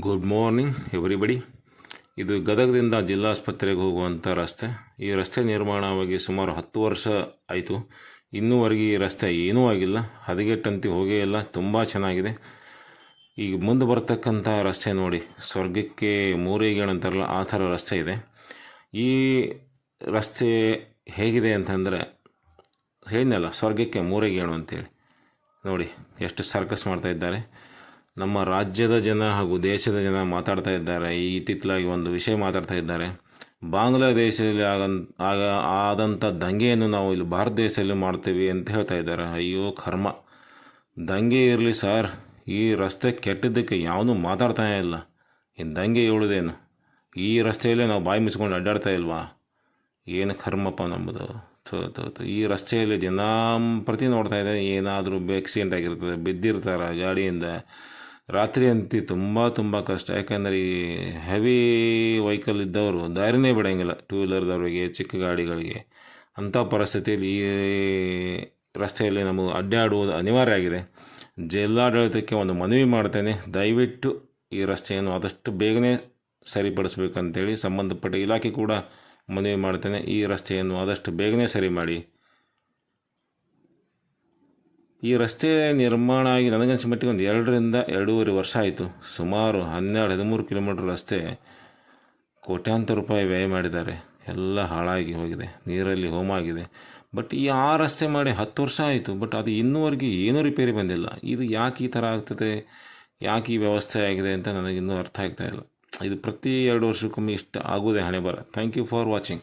Good morning everybody ಇದು ಗದಗದಿಂದ ಜಿಲ್ಲಾಸ್ಪತ್ರೆಗೆ ಹೋಗುವಂಥ ರಸ್ತೆ. ಈ ರಸ್ತೆ ನಿರ್ಮಾಣವಾಗಿ ಸುಮಾರು ಹತ್ತು ವರ್ಷ ಆಯಿತು. ಇನ್ನೂವರೆಗೆ ಈ ರಸ್ತೆ ಏನೂ ಆಗಿಲ್ಲ. ಹದಗೆಟ್ಟಂತೆ ಹೋಗೇ ಇಲ್ಲ. ತುಂಬ ಚೆನ್ನಾಗಿದೆ. ಈಗ ಮುಂದೆ ಬರ್ತಕ್ಕಂಥ ರಸ್ತೆ ನೋಡಿ. ಸ್ವರ್ಗಕ್ಕೆ ಮೂರೇ ಅಂತಾರಲ್ಲ, ಆ ಥರ ರಸ್ತೆ ಇದೆ. ಈ ರಸ್ತೆ ಹೇಗಿದೆ ಅಂತಂದರೆ ಹೇಳಿದ್ನಲ್ಲ ಸ್ವರ್ಗಕ್ಕೆ ಮೂರೇ ಗೇಣು ಅಂತೇಳಿ. ನೋಡಿ, ಎಷ್ಟು ಸರ್ಕಸ್ ಮಾಡ್ತಾ ಇದ್ದಾರೆ. ನಮ್ಮ ರಾಜ್ಯದ ಜನ ಹಾಗೂ ದೇಶದ ಜನ ಮಾತಾಡ್ತಾ ಇದ್ದಾರೆ. ಈ ಇತ್ತಿತ್ತಲಾಗಿ ಒಂದು ವಿಷಯ ಮಾತಾಡ್ತಾ ಇದ್ದಾರೆ. ಬಾಂಗ್ಲಾದೇಶದಲ್ಲಿ ಆಗನ್, ಆಗ ಆದಂಥ ದಂಗೆಯನ್ನು ನಾವು ಇಲ್ಲಿ ಭಾರತ ದೇಶದಲ್ಲಿ ಮಾಡ್ತೀವಿ ಅಂತ ಹೇಳ್ತಾ ಇದ್ದಾರೆ. ಅಯ್ಯೋ, ಕರ್ಮ. ದಂಗೆ ಇರಲಿ ಸರ್. ಈ ರಸ್ತೆ ಕೆಟ್ಟಿದ್ದಕ್ಕೆ ಯಾವನೂ ಮಾತಾಡ್ತಾನೇ ಇಲ್ಲ. ಈ ದಂಗೆ ಹೇಳುದೇನು ಈ ರಸ್ತೆಯಲ್ಲೇ ನಾವು ಬಾಯಿ ಮುಚ್ಕೊಂಡು ಅಡ್ಡಾಡ್ತಾ ಇಲ್ವಾ? ಏನು ಕರ್ಮಪ್ಪ ನಂಬುದು? ಥು. ಈ ರಸ್ತೆಯಲ್ಲಿ ದಿನಂಪ್ರತಿ ನೋಡ್ತಾ ಇದ್ದಾರೆ ಏನಾದರೂ ಆಕ್ಸಿಡೆಂಟ್ ಆಗಿರ್ತದೆ, ಬಿದ್ದಿರ್ತಾರೆ ಗಾಡಿಯಿಂದ? ರಾತ್ರಿ ಅಂತೂ ತುಂಬ ತುಂಬ ಕಷ್ಟ. ಯಾಕಂದರೆ ಈ ಹೆವಿ ವೆಹಿಕಲ್ ಇದ್ದವರು, ದಾರಿನೇ ಬಿಡೋಂಗಿಲ್ಲ ಟೂ ವೀಲರ್ದವರಿಗೆ ಚಿಕ್ಕ ಗಾಡಿಗಳಿಗೆ. ಅಂಥ ಪರಿಸ್ಥಿತಿಯಲ್ಲಿ ಈ ರಸ್ತೆಯಲ್ಲಿ ನಮಗೆ ಅಡ್ಡಾಡುವುದು ಅನಿವಾರ್ಯ ಆಗಿದೆ. ಜಿಲ್ಲಾಡಳಿತಕ್ಕೆ ಒಂದು ಮನವಿ ಮಾಡ್ತೇನೆ. ದಯವಿಟ್ಟು ಈ ರಸ್ತೆಯನ್ನು ಆದಷ್ಟು ಬೇಗನೆ ಸರಿಪಡಿಸ್ಬೇಕಂತೇಳಿ ಸಂಬಂಧಪಟ್ಟ ಇಲಾಖೆ ಕೂಡ ಮನವಿ ಮಾಡ್ತೇನೆ. ಈ ರಸ್ತೆಯನ್ನು ಆದಷ್ಟು ಬೇಗನೆ ಸರಿ ಮಾಡಿ. ಈ ರಸ್ತೆ ನಿರ್ಮಾಣ ಆಗಿ ನನಗನ್ಸಿ ಮಟ್ಟಿಗೆ ಒಂದು ಎರಡರಿಂದ ಎರಡೂವರೆ ವರ್ಷ ಆಯಿತು. ಸುಮಾರು ಹನ್ನೆರಡು, ಹದಿಮೂರು ಕಿಲೋಮೀಟ್ರ್ ರಸ್ತೆ ಕೋಟ್ಯಾಂತರ ರೂಪಾಯಿ ವ್ಯಯ ಮಾಡಿದ್ದಾರೆ. ಎಲ್ಲ ಹಾಳಾಗಿ ಹೋಗಿದೆ. ನೀರಲ್ಲಿ ಹೋಮ ಆಗಿದೆ. ಬಟ್ ಈ ಆ ರಸ್ತೆ ಮಾಡಿ ಹತ್ತು ವರ್ಷ ಆಯಿತು. ಬಟ್ ಅದು ಇನ್ನೂವರೆಗೆ ಏನೂ ರಿಪೇರಿ ಬಂದಿಲ್ಲ. ಇದು ಯಾಕೆ ಈ ಥರ ಆಗ್ತದೆ? ಯಾಕೆ ಈ ವ್ಯವಸ್ಥೆ ಆಗಿದೆ ಅಂತ ನನಗಿನ್ನೂ ಅರ್ಥ ಆಗ್ತಾ ಇದು ಪ್ರತಿ ಎರಡು ವರ್ಷಕ್ಕೊಮ್ಮೆ ಇಷ್ಟ ಆಗೋದೇ ಹಣೆ ಬರ ಥ್ಯಾಂಕ್ ಯು ಫಾರ್ ವಾಚಿಂಗ್